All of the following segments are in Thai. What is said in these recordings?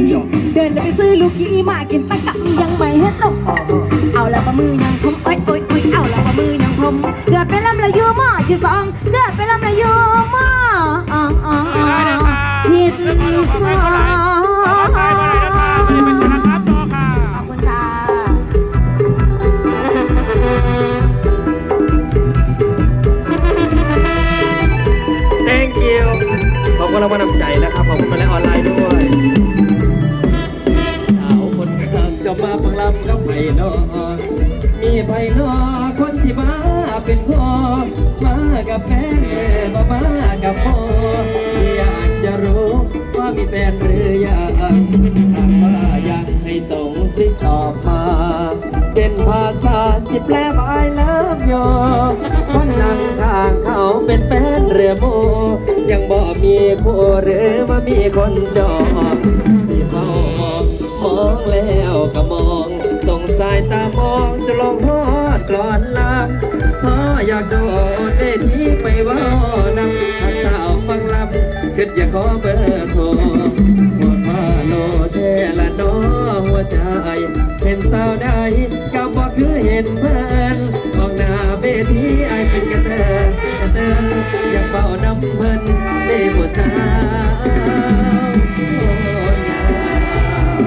สักทีเดินไปซื้อลูกกี้มากินตะกับยังไม่เห็นลงเอาละประมือยังพมโอ๊ยโอ๊ยโอ๊ยเอาละประมือยังพมเดือดไปลำละยูหมอชื่อสองเดือดไปลำละยูหมอ ส่งสิตอบมา เป็นภาษาที่แปลว่า I love you คนนั่งข้างเขาเป็นแฟนเรือโม ยังบ่มีคู่หรือว่ามีคนจองที่เฝ้ามองมองแล้วก็มองส่งสายตามองจะลองทอดกลอนลำพออยากโดดเวทีไปว่านำถ้าสาวฟังลำคิดอยากขอเบอร์โทรหมดว่าโลเทละน้อ ใจ เห็นสาวใดก็บอกคือเห็นเพื่อนมองหน้าเบทีไอเป็นกระเตอกระเตออยากเป่าน้ำเพิ่นเบบัวสาวโอ้งาม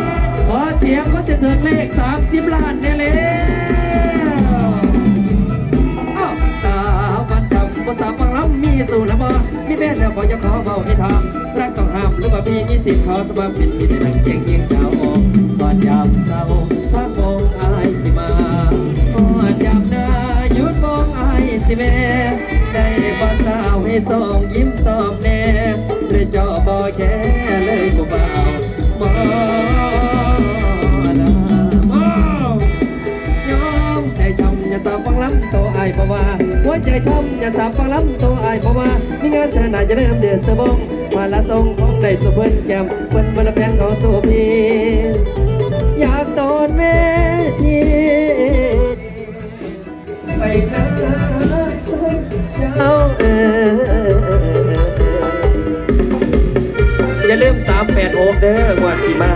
ขอเสียงเขาจะถึงเลข30ล้านได้แนจำภาษาฟังลำมีสูตรละบ่มีแฟนแล้วขอจะขอเบาให้ทำรักต้องห้ามหรือว่าพี่มีสิทธิ์ขอสบับเป็นที่ได้ทั้งเกียงเกียงเจ้าออกก่อนยามเศร้าพักมองอายสิมาก่อนยามนาหยุดมองอายสิแม่ได้บ่สาวให้ส่งยิ้มตอบแน่หรือจาะบ่แค่เลย ใจช้ำอย่าสาบฟังล้ำตัวไอ้ายเพราะว่ามีงินเธอน่าจะเริ่มเดือดสะบงมาละทรงของได้สุเพิ่นแก้มเพิ่นเป็นแฟนของสุพีอยากโดนเวทีไปเกิดเจ้าเอออย่าลืม386เด้อกว่าสิมา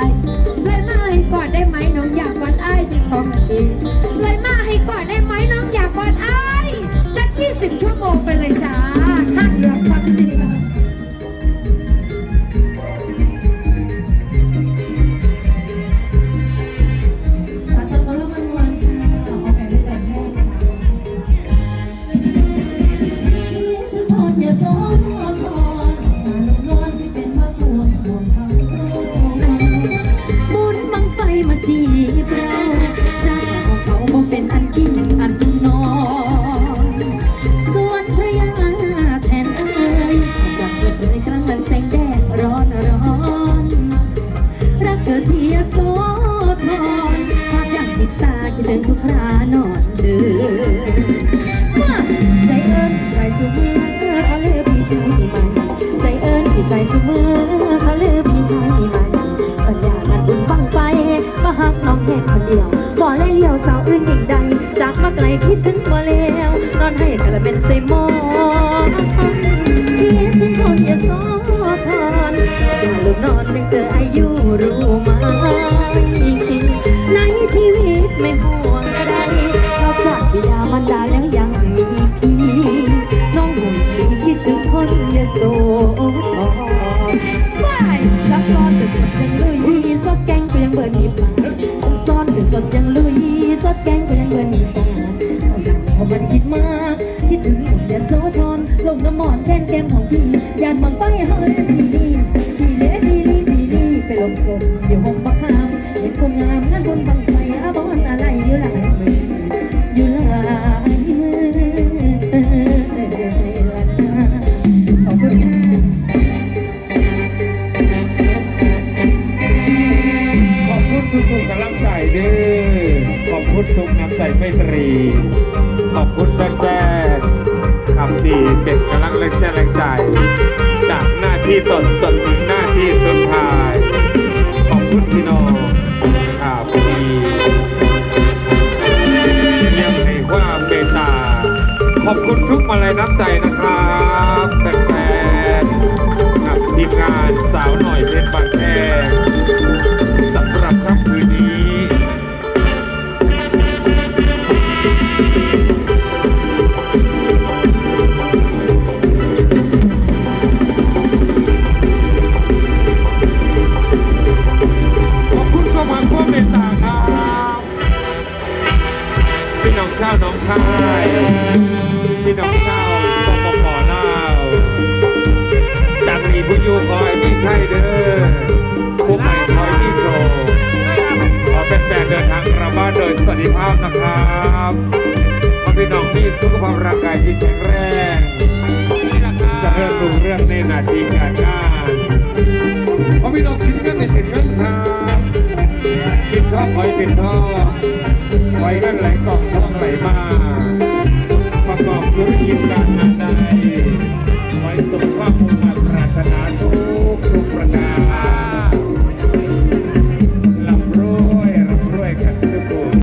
ไหมได้ อิญพี่ ดยังลุยสดแกงก็ยังเบินหนีบมาเขาดังเขามันคิดมากคิดถึงคนยโสธรลงน้ำหมอนแทนแก้มของพี่ยานบังไฟเฮ้ยดีดีดีเล่ทีนี่ทีนี่ไปลบศพอยู่ห้องบักหามเห็นคนงามงานบนบัง ขอบคุณทุกน้ำใจไมตรี ขอบคุณแฟนๆคำดีเป็นกำลังแรงแช่แรงใจ จากหน้าที่สดจนถึงหน้าที่สุดท้าย ขอบคุณพี่น้องข่าวดียังในความเมตตาขอบคุณทุกมาลัยน้ำใจนะครับ ใช่เด้อผู้ใหม่คอยที่โชว์ขอเป็นแฟนเดินทางกลับบ้านโดยสวัสดิภาพนะครับขอพี่น้องมีสุขภาพร่างกายที่แข็งแรงจะเริ่มรุ่งเรื่องในนาทีการงานขอพี่น้องคิดเงินในเป็นเงินครับคิดทองคอยเป็นท่องคอยเงินไหลกล่องทองไหลมาประกอบ